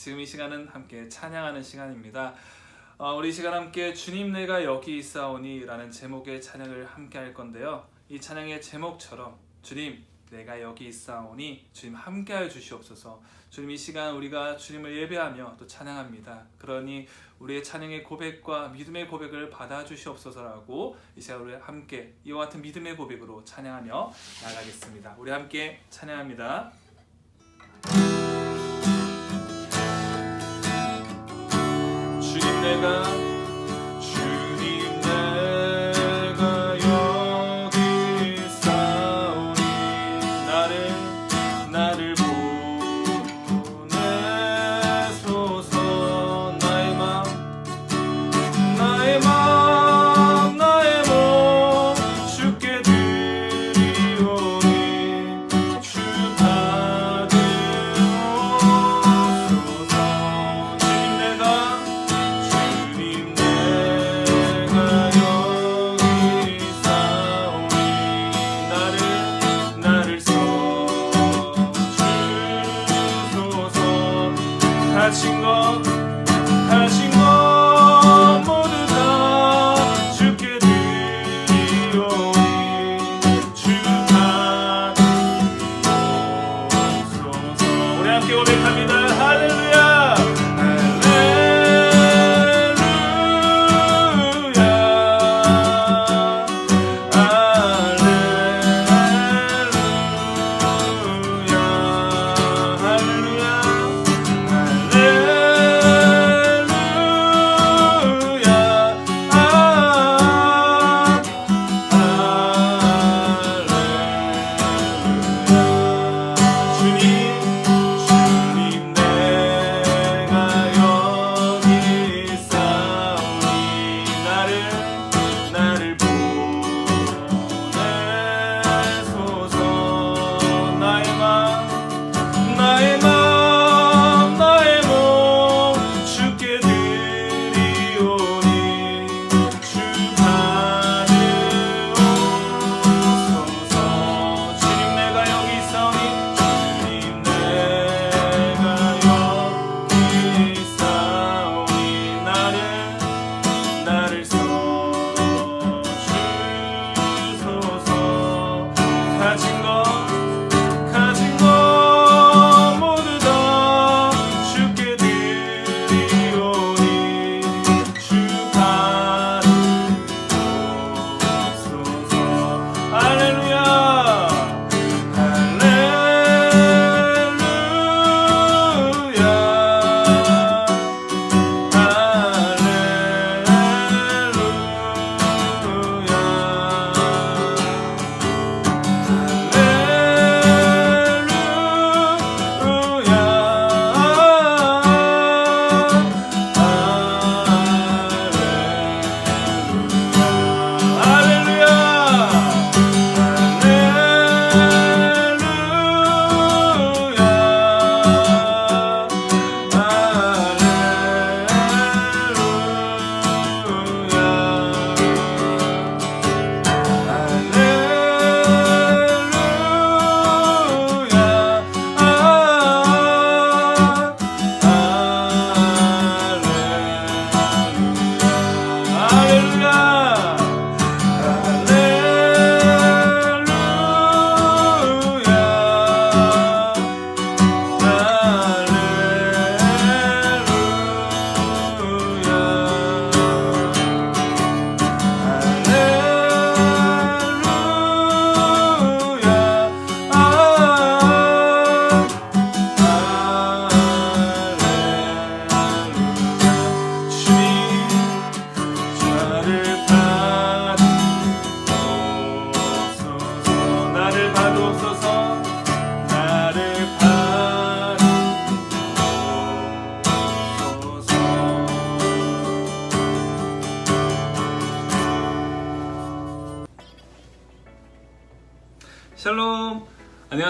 지금 이 시간은 함께 찬양하는 시간입니다. 어, 우리 이 시간 함께 주님 내가 여기 있사오니라는 제목의 찬양을 함께 할 건데요. 이 찬양의 제목처럼 주님 내가 여기 있사오니 주님 함께하여 주시옵소서. 주님 이 시간 우리가 주님을 예배하며 또 찬양합니다. 그러니 우리의 찬양의 고백과 믿음의 고백을 받아 주시옵소서라고 이 시간 우리 함께 이와 같은 믿음의 고백으로 찬양하며 나가겠습니다. 우리 함께 찬양합니다. 주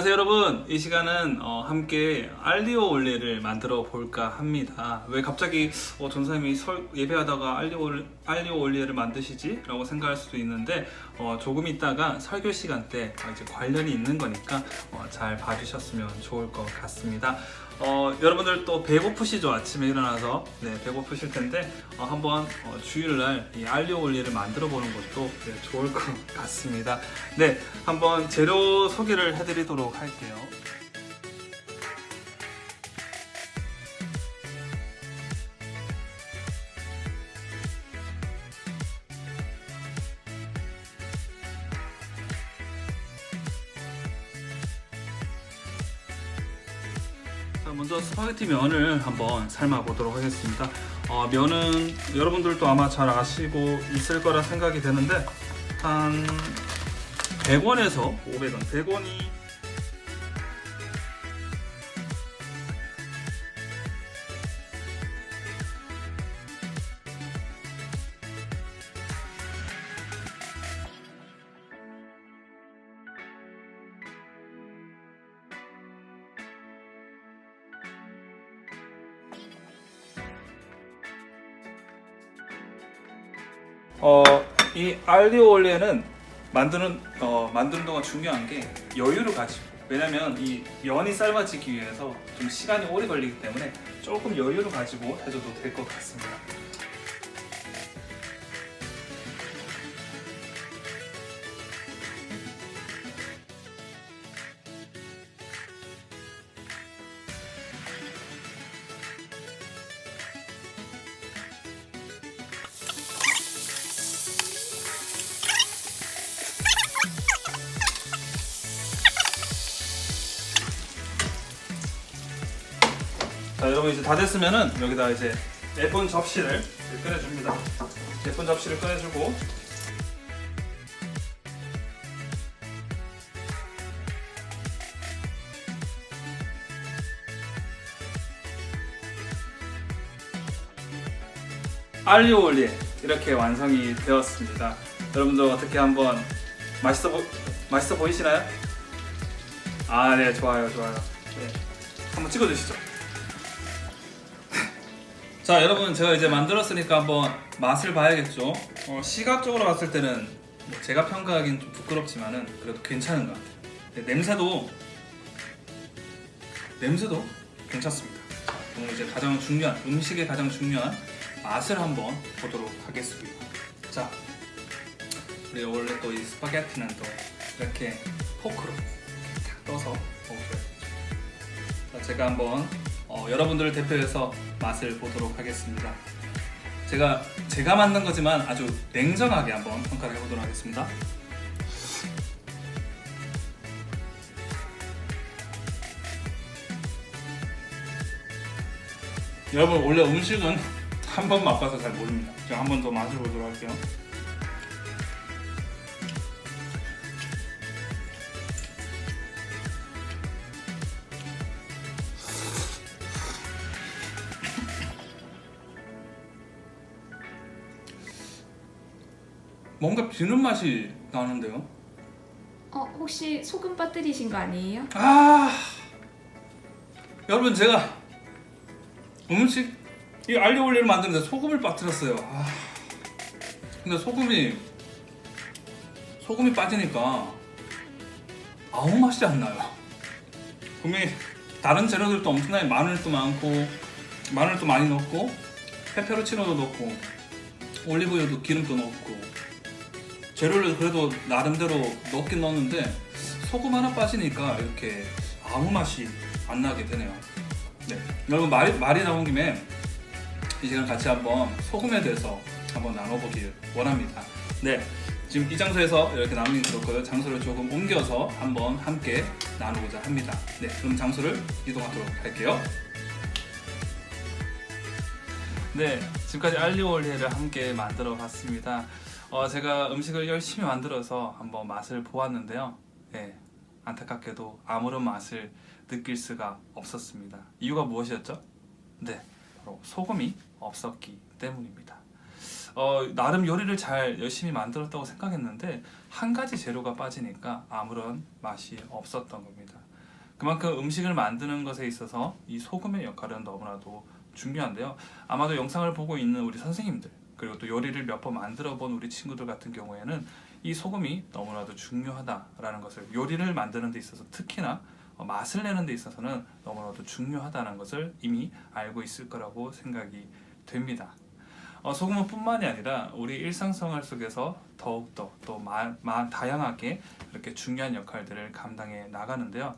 안녕하세요 여러분 이 시간은 어, 함께 알리오 올레를 만들어 볼까 합니다 왜 갑자기 어, 전사님이 설, 예배하다가 알리오, 올- 알리오 올레를 만드시지? 라고 생각할 수도 있는데 어, 조금 있다가 설교 시간 때 이제 관련이 있는 거니까 어, 잘 봐주셨으면 좋을 것 같습니다. 어, 여러분들 또 배고프시죠? 아침에 일어나서 네, 배고프실 텐데 어, 한번 어, 주일날 이 알리오 올리를 만들어 보는 것도 네, 좋을 것 같습니다. 네, 한번 재료 소개를 해드리도록 할게요. 스파게티 면을 한번 삶아 보도록 하겠습니다. 어, 면은 여러분들도 아마 잘 아시고 있을 거라 생각이 되는데 한 100원에서 500원, 100원이 어, 이 알리오 올리에는 만드는 어, 만드는 동안 중요한 게 여유를 가지고 왜냐면 이 면이 삶아지기 위해서 좀 시간이 오래 걸리기 때문에 조금 여유를 가지고 해줘도 될 것 같습니다. 다 됐으면은 여기다 이제 예쁜 접시를 꺼내줍니다. 예쁜 접시를 꺼내주고 알리오 올리 이렇게 완성이 되었습니다. 여러분들 어떻게 한번 맛있어 보 맛있어 보이시나요? 아 네 좋아요 좋아요. 네 한번 찍어 주시죠. 자 여러분 제가 이제 만들었으니까 한번 맛을 봐야겠죠? 어, 시각 적으로 봤을 때는 뭐 제가 평가하기는 좀 부끄럽지만은 그래도 괜찮은 것 같아요. 네, 냄새도 냄새도 괜찮습니다. 자, 오늘 이제 가장 중요한 음식의 가장 중요한 맛을 한번 보도록 하겠습니다. 자 우리 원래 또 이 스파게티는 또 이렇게 포크로 탁 떠서 먹어줘야 되죠 자, 제가 한번 어, 여러분들을 대표해서 맛을 보도록 하겠습니다. 제가 제가 만든 거지만 아주 냉정하게 한번 평가를 해보도록 하겠습니다. 여러분 원래 음식은 한 번 맛봐서 잘 모릅니다. 제가 한 번 더 맛을 보도록 할게요. 뭔가 비는 맛이 나는데요. 어, 혹시 소금 빠뜨리신 거 아니에요? 아 여러분 제가 음식 이 알리 올리를 만드는데 소금을 빠뜨렸어요. 아, 근데 소금이 소금이 빠지니까 아무 맛이 안 나요. 분명히 다른 재료들도 엄청나게 마늘도 많고 마늘도 많이 넣고 페페로치노도 넣고 올리브유도 기름도 넣고 재료를 그래도 나름대로 넣긴 넣었는데 소금 하나 빠지니까 이렇게 아무 맛이 안 나게 되네요. 네, 여러분 말이, 말이 나온 김에 이 시간 같이 한번 소금에 대해서 한번 나눠보길 원합니다. 네, 지금 이 장소에서 이렇게 나누긴 그렇고요. 장소를 조금 옮겨서 한번 함께 나누고자 합니다. 네, 그럼 장소를 이동하도록 할게요. 네, 지금까지 알리올리를 함께 만들어 봤습니다. 어, 제가 음식을 열심히 만들어서 한번 맛을 보았는데요. 네, 안타깝게도 아무런 맛을 느낄 수가 없었습니다. 이유가 무엇이었죠? 네, 바로 소금이 없었기 때문입니다. 어, 나름 요리를 잘 열심히 만들었다고 생각했는데 한 가지 재료가 빠지니까 아무런 맛이 없었던 겁니다. 그만큼 음식을 만드는 것에 있어서 이 소금의 역할은 너무나도 중요한데요. 아마도 영상을 보고 있는 우리 선생님들 그리고 또 요리를 몇 번 만들어 본 우리 친구들 같은 경우에는 이 소금이 너무나도 중요하다라는 것을 요리를 만드는 데 있어서 특히나 어, 맛을 내는 데 있어서는 너무나도 중요하다는 것을 이미 알고 있을 거라고 생각이 됩니다. 어, 소금은 뿐만이 아니라 우리 일상생활 속에서 더욱더 또 마, 마, 다양하게 이렇게 중요한 역할들을 감당해 나가는데요.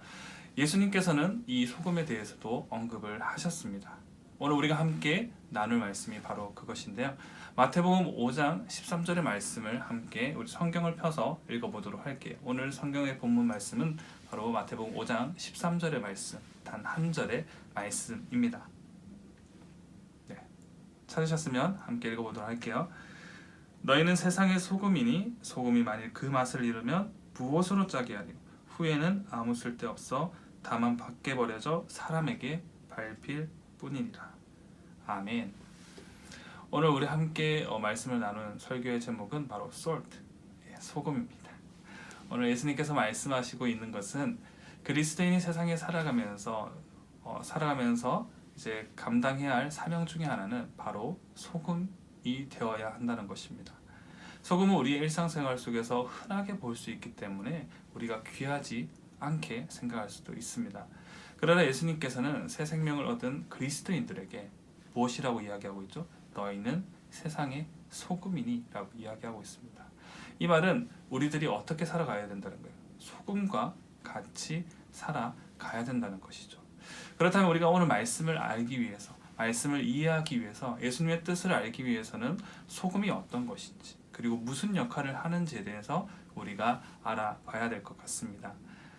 예수님께서는 이 소금에 대해서도 언급을 하셨습니다. 오늘 우리가 함께 나눌 말씀이 바로 그것인데요. 마태복음 5장 13절의 말씀을 함께 우리 성경을 펴서 읽어보도록 할게요. 오늘 성경의 본문 말씀은 바로 마태복음 5장 13절의 말씀, 단 한 절의 말씀입니다. 네. 찾으셨으면 함께 읽어보도록 할게요. 너희는 세상의 소금이니 소금이 만일 그 맛을 잃으면 무엇으로 짜게 하리요 후에는 아무 쓸데 없어 다만 밖에 버려져 사람에게 밟힐 뿐이니라. 아멘. 오늘 우리 함께 어, 말씀을 나눈 설교의 제목은 바로 salt, 예, 소금입니다. 오늘 예수님께서 말씀하시고 있는 것은 그리스도인이 세상에 살아가면서 어, 살아가면서 이제 감당해야 할 사명 중에 하나는 바로 소금이 되어야 한다는 것입니다. 소금은 우리의 일상생활 속에서 흔하게 볼 수 있기 때문에 우리가 귀하지 않게 생각할 수도 있습니다. 그러나 예수님께서는 새 생명을 얻은 그리스도인들에게 무엇이라고 이야기하고 있죠? 너희는 세상의 소금이니라고 이야기하고 있습니다. 이 말은 우리들이 어떻게 살아가야 된다는 거예요. 소금과 같이 살아가야 된다는 것이죠. 그렇다면 우리가 오늘 말씀을 알기 위해서, 말씀을 이해하기 위해서, 예수님의 뜻을 알기 위해서는 소금이 어떤 것인지, 그리고 무슨 역할을 하는지에 대해서 우리가 알아봐야 될 것 같습니다.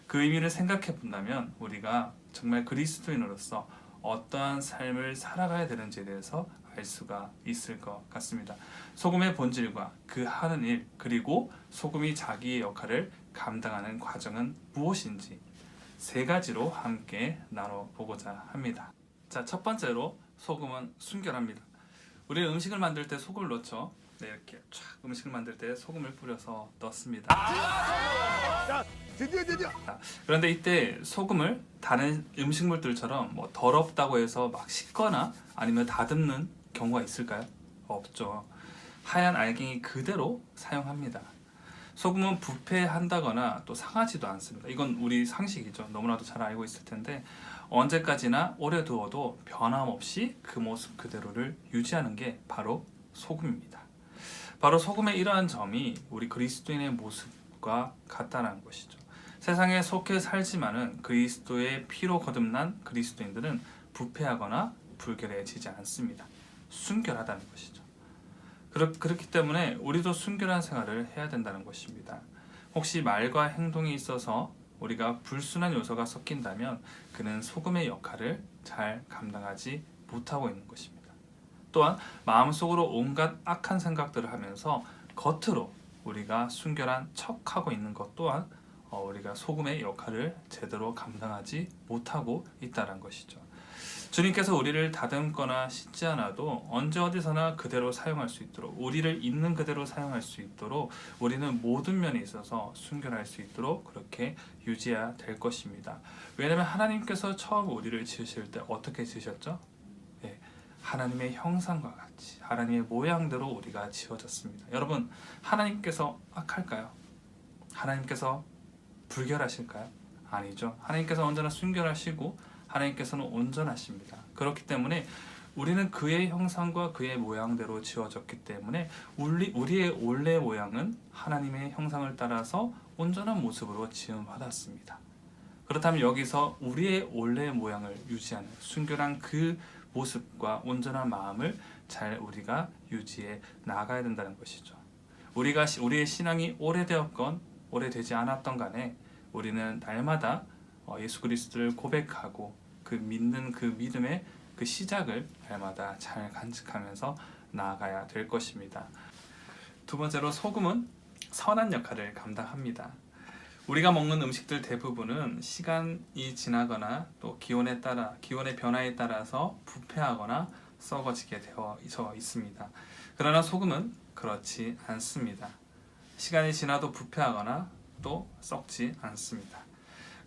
그 의미를 생각해 본다면 우리가 정말 그리스도인으로서 어떠한 삶을 살아가야 되는지에 대해서 알 수가 있을 것 같습니다. 소금의 본질과 그 하는 일 그리고 소금이 자기의 역할을 감당하는 과정은 무엇인지 세 가지로 함께 나눠보고자 합니다. 자, 첫 번째로 소금은 순결합니다. 우리 음식을 만들 때 소금을 넣죠. 네, 이렇게 쫙 음식을 만들 때 소금을 뿌려서 넣습니다. 드디어 드디어 그런데 이때 소금을 다른 음식물들처럼 뭐 더럽다고 해서 막 씻거나 아니면 다듬는 경우가 있을까요? 없죠. 하얀 알갱이 그대로 사용합니다. 소금은 부패한다거나 또 상하지도 않습니다. 이건 우리 상식이죠. 너무나도 잘 알고 있을 텐데 언제까지나 오래 두어도 변함없이 그 모습 그대로를 유지하는 게 바로 소금입니다. 바로 소금의 이러한 점이 우리 그리스도인의 모습과 같다는 것이죠. 세상에 속해 살지만은 그리스도의 피로 거듭난 그리스도인들은 부패하거나 불결해지지 않습니다. 순결하다는 것이죠. 그렇, 그렇기 때문에 우리도 순결한 생활을 해야 된다는 것입니다. 혹시 말과 행동에 있어서 우리가 불순한 요소가 섞인다면 그는 소금의 역할을 잘 감당하지 못하고 있는 것입니다. 또한 마음속으로 온갖 악한 생각들을 하면서 겉으로 우리가 순결한 척하고 있는 것 또한 어, 우리가 소금의 역할을 제대로 감당하지 못하고 있다는 것이죠. 주님께서 우리를 다듬거나 씻지 않아도 언제 어디서나 그대로 사용할 수 있도록 우리를 있는 그대로 사용할 수 있도록 우리는 모든 면에 있어서 순결할 수 있도록 그렇게 유지해야 될 것입니다. 왜냐하면 하나님께서 처음 우리를 지으실 때 어떻게 지으셨죠? 예, 하나님의 형상과 같이 하나님의 모양대로 우리가 지어졌습니다. 여러분 하나님께서 악할까요? 하나님께서 불결하실까요? 아니죠. 하나님께서 언제나 순결하시고 하나님께서는 온전하십니다. 그렇기 때문에 우리는 그의 형상과 그의 모양대로 지어졌기 때문에 우리, 우리의 원래 모양은 하나님의 형상을 따라서 온전한 모습으로 지음받았습니다. 그렇다면 여기서 우리의 원래 모양을 유지하는 순결한 그 모습과 온전한 마음을 잘 우리가 유지해 나가야 된다는 것이죠. 우리가 시- 우리의 신앙이 오래되었건 오래되지 않았던 간에 우리는 날마다 어, 예수 그리스도를 고백하고 그 믿는 그 믿음의 그 시작을 날마다 잘 간직하면서 나아가야 될 것입니다. 두 번째로 소금은 선한 역할을 감당합니다. 우리가 먹는 음식들 대부분은 시간이 지나거나 또 기온에 따라 기온의 변화에 따라서 부패하거나 썩어지게 되어 있습니다. 그러나 소금은 그렇지 않습니다. 시간이 지나도 부패하거나 또 썩지 않습니다.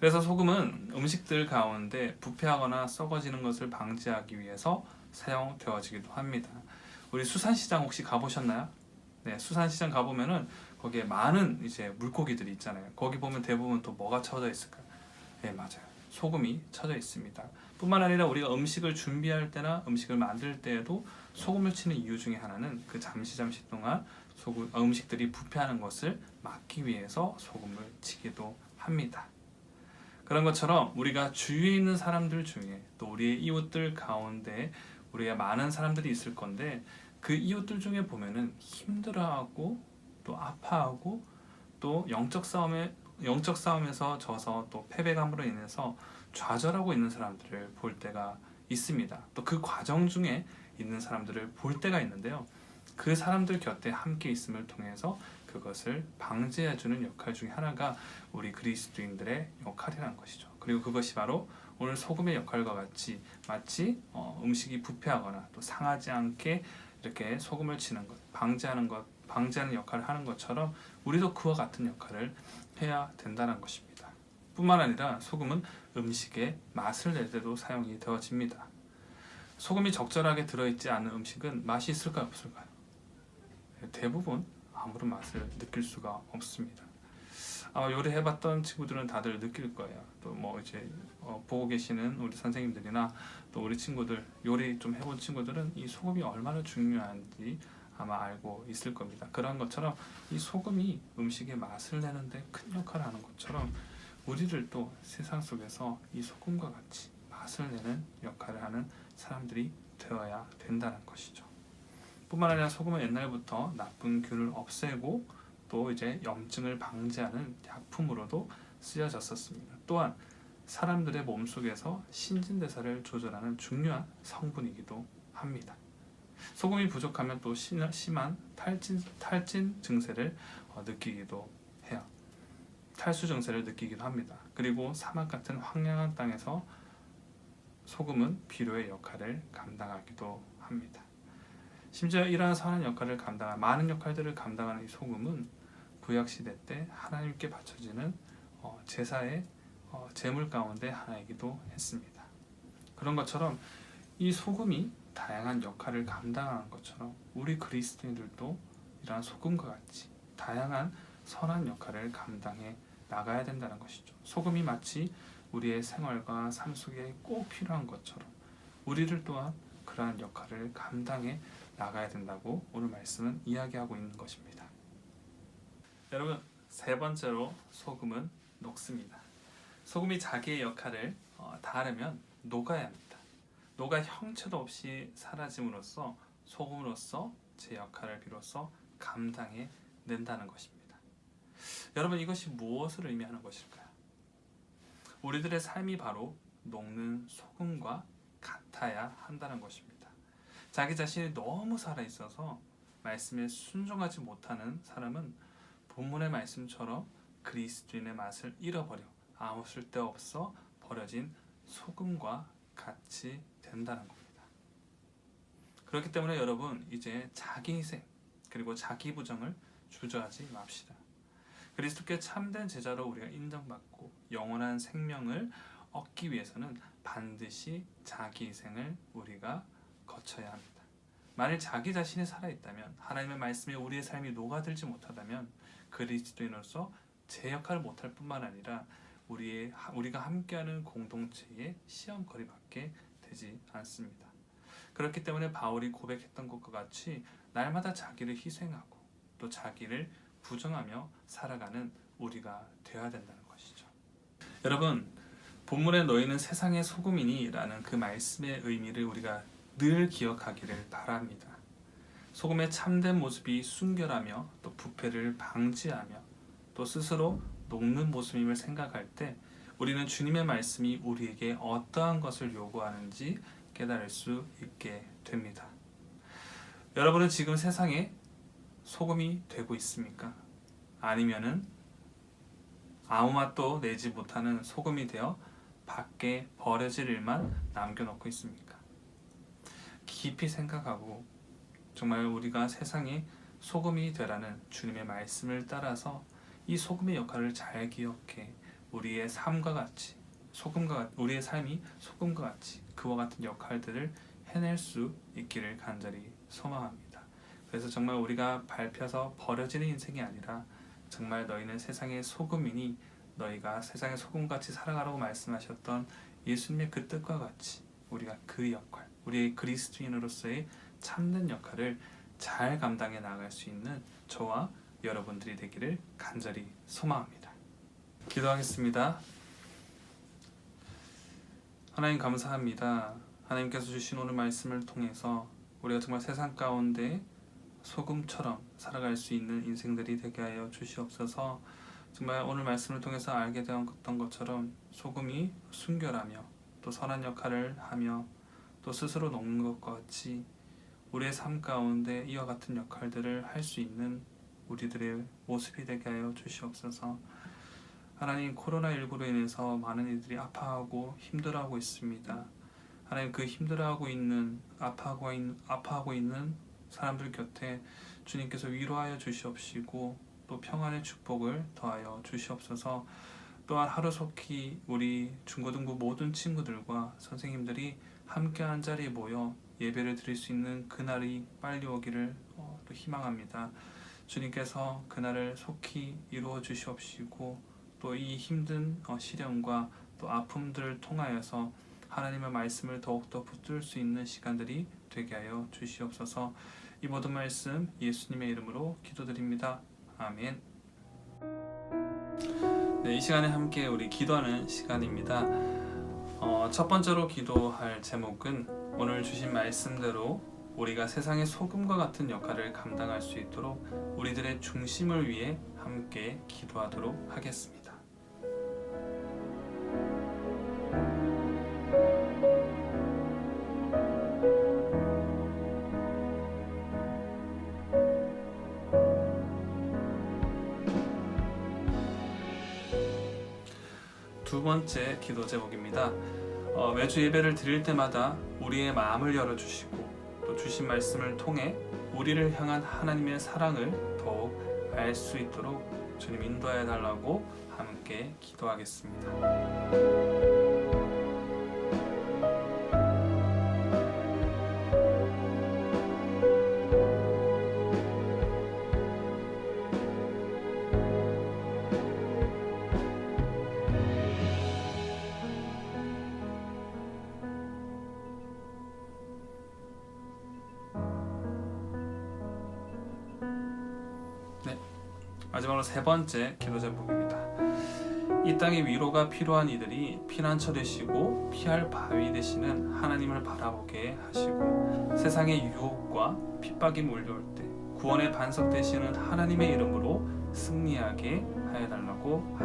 그래서 소금은 음식들 가운데 부패하거나 썩어지는 것을 방지하기 위해서 사용되어지기도 합니다. 우리 수산시장 혹시 가보셨나요? 네, 수산시장 가보면은 거기에 많은 이제 물고기들이 있잖아요. 거기 보면 대부분 또 뭐가 쳐져 있을까요? 네 맞아요. 소금이 쳐져 있습니다. 뿐만 아니라 우리가 음식을 준비할 때나 음식을 만들 때에도 소금을 치는 이유 중에 하나는 그 잠시 잠시 동안 소금, 어, 음식들이 부패하는 것을 막기 위해서 소금을 치기도 합니다. 그런 것처럼 우리가 주위에 있는 사람들 중에 또 우리의 이웃들 가운데 우리가 많은 사람들이 있을 건데 그 이웃들 중에 보면은 힘들어하고 또 아파하고 또 영적 싸움에 영적 싸움에서 져서 또 패배감으로 인해서 좌절하고 있는 사람들을 볼 때가 있습니다. 또 그 과정 중에 있는 사람들을 볼 때가 있는데요. 그 사람들 곁에 함께 있음을 통해서 그것을 방지해주는 역할 중에 하나가 우리 그리스도인들의 역할이라는 것이죠. 그리고 그것이 바로 오늘 소금의 역할과 같이 마치 어, 음식이 부패하거나 또 상하지 않게 이렇게 소금을 치는 것, 방지하는 것, 방지하는 역할을 하는 것처럼 우리도 그와 같은 역할을 해야 된다는 것입니다. 뿐만 아니라 소금은 음식에 맛을 낼 때도 사용이 되어집니다. 소금이 적절하게 들어있지 않은 음식은 맛이 있을까요, 없을까요? 대부분 아무런 맛을 느낄 수가 없습니다. 아마 요리해봤던 친구들은 다들 느낄 거예요. 또 뭐 이제 어, 보고 계시는 우리 선생님들이나 또 우리 친구들 요리 좀 해본 친구들은 이 소금이 얼마나 중요한지 아마 알고 있을 겁니다. 그런 것처럼 이 소금이 음식의 맛을 내는데 큰 역할을 하는 것처럼 우리를 또 세상 속에서 이 소금과 같이 맛을 내는 역할을 하는 사람들이 되어야 된다는 것이죠. 뿐만 아니라 소금은 옛날부터 나쁜 균을 없애고 또 이제 염증을 방지하는 약품으로도 쓰여졌었습니다. 또한 사람들의 몸 속에서 신진대사를 조절하는 중요한 성분이기도 합니다. 소금이 부족하면 또 심- 심한 탈진 탈진 증세를 어, 느끼기도 해요. 탈수 증세를 느끼기도 합니다. 그리고 사막 같은 황량한 땅에서 소금은 비료의 역할을 감당하기도 합니다. 심지어 이러한 선한 역할을 감당한 많은 역할들을 감당하는 이 소금은 구약 시대 때 하나님께 바쳐지는 어, 제사의 어, 제물 가운데 하나이기도 했습니다. 그런 것처럼 이 소금이 다양한 역할을 감당하는 것처럼 우리 그리스도인들도 이러한 소금과 같이 다양한 선한 역할을 감당해 나가야 된다는 것이죠. 소금이 마치 우리의 생활과 삶 속에 꼭 필요한 것처럼 우리를 또한 그러한 역할을 감당해 나가야 된다고 오늘 말씀은 이야기하고 있는 것입니다. 여러분 세 번째로 소금은 녹습니다. 소금이 자기의 역할을 어, 다하려면 녹아야 합니다. 녹아 형체도 없이 사라짐으로써 소금으로서 제 역할을 비로소 감당해 낸다는 것입니다. 여러분 이것이 무엇을 의미하는 것일까요? 우리들의 삶이 바로 녹는 소금과 같아야 한다는 것입니다. 자기 자신이 너무 살아 있어서 말씀에 순종하지 못하는 사람은 본문의 말씀처럼 그리스도인의 맛을 잃어버려 아무 쓸데없어 버려진 소금과 같이 된다는 겁니다. 그렇기 때문에 여러분 이제 자기 희생 그리고 자기 부정을 주저하지 맙시다. 그리스도께 참된 제자로 우리가 인정받고 영원한 생명을 얻기 위해서는 반드시 자기 희생을 우리가 거쳐야 합니다. 만일 자기 자신이 살아 있다면 하나님의 말씀에 우리의 삶이 녹아들지 못하다면 그리스도인으로서 제 역할을 못할 뿐만 아니라 우리의 우리가 함께하는 공동체의 시험거리밖에 되지 않습니다. 그렇기 때문에 바울이 고백했던 것과 같이 날마다 자기를 희생하고 또 자기를 부정하며 살아가는 우리가 되어야 된다는 것이죠. 여러분, 본문에 너희는 세상의 소금이니라는 그 말씀의 의미를 우리가 늘 기억하기를 바랍니다. 소금의 참된 모습이 순결하며 또 부패를 방지하며 또 스스로 녹는 모습임을 생각할 때 우리는 주님의 말씀이 우리에게 어떠한 것을 요구하는지 깨달을 수 있게 됩니다. 여러분은 지금 세상에 소금이 되고 있습니까? 아니면은 아무 맛도 내지 못하는 소금이 되어 밖에 버려질 일만 남겨놓고 있습니까? 깊이 생각하고 정말 우리가 세상에 소금이 되라는 주님의 말씀을 따라서 이 소금의 역할을 잘 기억해 우리의 삶과 같이 소금과 같- 우리의 삶이 소금과 같이 그와 같은 역할들을 해낼 수 있기를 간절히 소망합니다. 그래서 정말 우리가 밟혀서 버려지는 인생이 아니라 정말 너희는 세상의 소금이니 너희가 세상의 소금같이 살아가라고 말씀하셨던 예수님의 그 뜻과 같이 우리가 그 역할, 우리의 그리스도인으로서의 참된 역할을 잘 감당해 나갈 수 있는 저와 여러분들이 되기를 간절히 소망합니다. 기도하겠습니다. 하나님 감사합니다. 하나님께서 주신 오늘 말씀을 통해서 우리가 정말 세상 가운데 소금처럼 살아갈 수 있는 인생들이 되게 하여 주시옵소서. 정말 오늘 말씀을 통해서 알게 되었던 것처럼 소금이 순결하며 또 선한 역할을 하며 또 스스로 녹는 것과 같이 우리의 삶 가운데 이와 같은 역할들을 할 수 있는 우리들의 모습이 되게 하여 주시옵소서. 하나님 코로나19로 인해서 많은 이들이 아파하고 힘들어하고 있습니다. 하나님 그 힘들어하고 있는 아파하고 있는 아파하고 있는 사람들 곁에 주님께서 위로하여 주시옵시고 또 평안의 축복을 더하여 주시옵소서. 또한 하루속히 우리 중고등부 모든 친구들과 선생님들이 함께 한 자리에 모여 예배를 드릴 수 있는 그날이 빨리 오기를 어, 또 희망합니다. 주님께서 그날을 속히 이루어 주시옵시고 또 이 힘든 어, 시련과 또 아픔들을 통하여서 하나님의 말씀을 더욱더 붙들 수 있는 시간들이 되게 하여 주시옵소서. 이 모든 말씀 예수님의 이름으로 기도드립니다. 아멘. 네, 이 시간에 함께 우리 기도하는 시간입니다. 어, 첫 번째로 기도할 제목은 오늘 주신 말씀대로 우리가 세상의 소금과 같은 역할을 감당할 수 있도록 우리들의 중심을 위해 함께 기도하도록 하겠습니다. 번째 기도 제목입니다. 어, 매주 예배를 드릴 때마다 우리의 마음을 열어주시고 또 주신 말씀을 통해 우리를 향한 하나님의 사랑을 더욱 알 수 있도록 주님 인도하여 달라고 함께 기도하겠습니다. 마지막으로 세 번째 기도 제목입니다. 이 땅에 위로가 필요한 이들이 피난처 되시고 피할 바위 되시는 하나님을 바라보게 하시고 세상의 유혹과 핍박이 몰려올 때 구원의 반석 되시는 하나님의 이름으로 승리하게 하여 달라고 기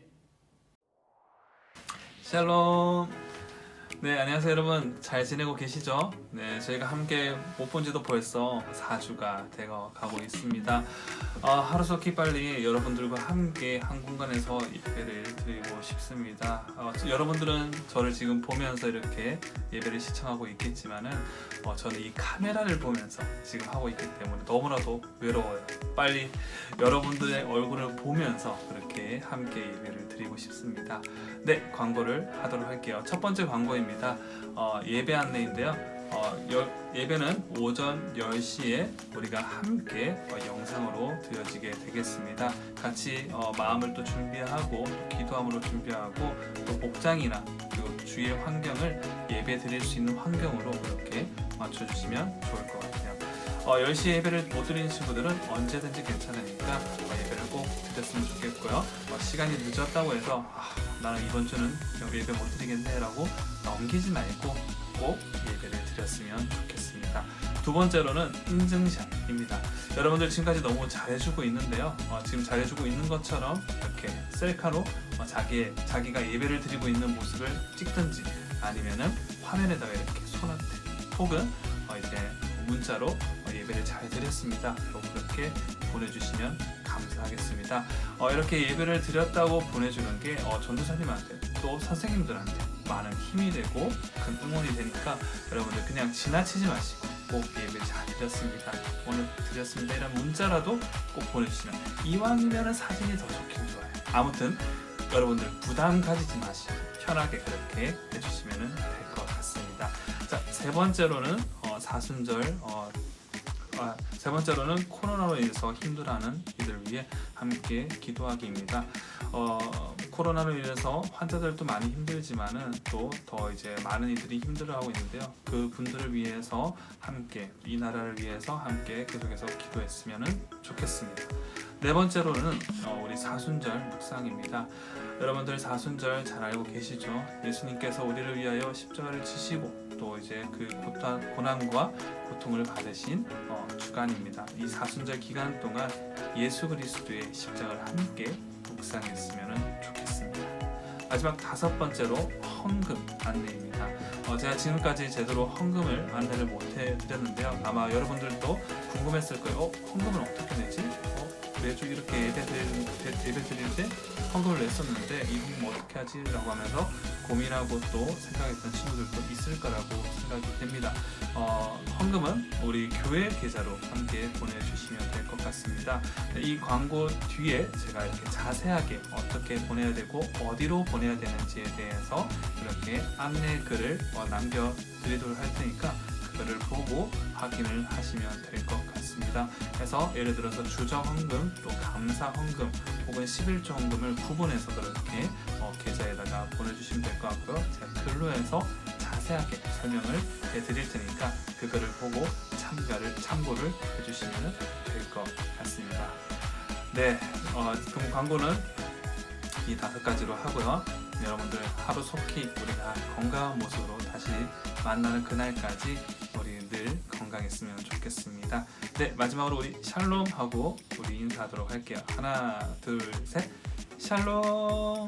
샬롬. 네, 안녕하세요 여러분. 잘 지내고 계시죠? 네, 저희가 함께 못 본 지도 벌써 4주가 되어 가고 있습니다. 아, 하루속히 빨리 여러분들과 함께 한 공간에서 예배를 드리고 싶습니다. 어, 여러분들은 저를 지금 보면서 이렇게 예배를 시청하고 있겠지만은 어, 저는 이 카메라를 보면서 지금 하고 있기 때문에 너무나도 외로워요. 빨리 여러분들의 얼굴을 보면서 그렇게 함께 예배를 드리고 싶습니다. 네, 광고를 하도록 할게요. 첫 번째 광고입니다. 어, 예배 안내인데요. 어, 여- 예배는 오전 10시에 우리가 함께 어, 영상으로 드려지게 되겠습니다. 같이 어, 마음을 또 준비하고 또 기도함으로 준비하고 또 목장이나 그리고 주의 환경을 예배 드릴 수 있는 환경으로 이렇게 맞춰주시면 좋을 것 같아요. 어, 10시 예배를 못 드리는 친구들은 언제든지 괜찮으니까 어, 예배를 꼭 드렸으면 좋겠고요. 어, 시간이 늦었다고 해서 아, 나는 이번 주는 예배 못 드리겠네라고 넘기지 말고 꼭 예배를 드렸으면 좋겠습니다. 두 번째로는 인증샷입니다. 여러분들 지금까지 너무 잘해주고 있는데요. 어, 지금 잘해주고 있는 것처럼 이렇게 셀카로 어, 자기 자기가 예배를 드리고 있는 모습을 찍든지 아니면은 화면에다가 이렇게 손한테 혹은 어, 이제 문자로 어, 예배를 잘 드렸습니다. 또 그렇게 보내주시면 감사하겠습니다. 어, 이렇게 예배를 드렸다고 보내주는 게 어, 전도사님한테 또 선생님들한테 많은 힘이 되고 큰 응원이 되니까 여러분들 그냥 지나치지 마시고 꼭 예배 잘 드렸습니다. 오늘 드렸습니다. 이런 문자라도 꼭 보내주시면 이왕이면 사진이 더 좋긴 좋아요. 아무튼 여러분들 부담 가지지 마시고 편하게 그렇게 해주시면 될 것 같습니다. 자, 세 번째로는 어, 사순절 어, 아, 세 번째로는 코로나로 인해서 힘들어하는 이들 위해 함께 기도하기입니다. 어, 코로나로 인해서 환자들도 많이 힘들지만은 또 더 이제 많은 이들이 힘들어하고 있는데요. 그 분들을 위해서 함께 이 나라를 위해서 함께 계속해서 기도했으면 좋겠습니다. 네 번째로는 어, 우리 사순절 묵상입니다. 여러분들 사순절 잘 알고 계시죠? 예수님께서 우리를 위하여 십자가를 지시고 또 이제 그 고단, 고난과 고통을 받으신 어, 주간입니다. 이 사순절 기간 동안 예수 그리스도의 십자가를 함께 묵상했으면 좋겠습니다. 마지막 다섯 번째로 헌금 안내입니다. 어, 제가 지금까지 제대로 헌금을 안내를 못 해 드렸는데요. 아마 여러분들도 궁금했을 거예요. 어, 헌금을 어떻게 내지? 어, 매주 이렇게 예배 드릴, 예배 헌금을 냈었는데 이 부분 어떻게 하지? 라고 하면서 고민하고 또 생각했던 친구들도 있을 거라고 생각이 됩니다. 어, 헌금은 우리 교회 계좌로 함께 보내주시면 될 것 같습니다. 이 광고 뒤에 제가 이렇게 자세하게 어떻게 보내야 되고 어디로 보내야 되는지에 대해서 이렇게 안내 글을 어, 남겨드리도록 할 테니까 그거를 보고 확인을 하시면 될 것 같습니다. 그래서 예를 들어서 주정 헌금, 또 감사 헌금, 혹은 11조 헌금을 구분해서 그렇게 어, 계좌에다가 보내주시면 될 것 같고요. 제가 글로 해서 자세하게 설명을 해드릴 테니까 그거를 보고 참가를 참고를 해주시면 될 것 같습니다. 네, 어, 그럼 광고는 이 다섯 가지로 하고요. 여러분들 하루 속히 우리가 건강한 모습으로 다시 만나는 그날까지 늘 건강했으면 좋겠습니다. 네, 마지막으로 우리 샬롬 하고 우리 인사하도록 할게요. 하나, 둘, 셋. 샬롬.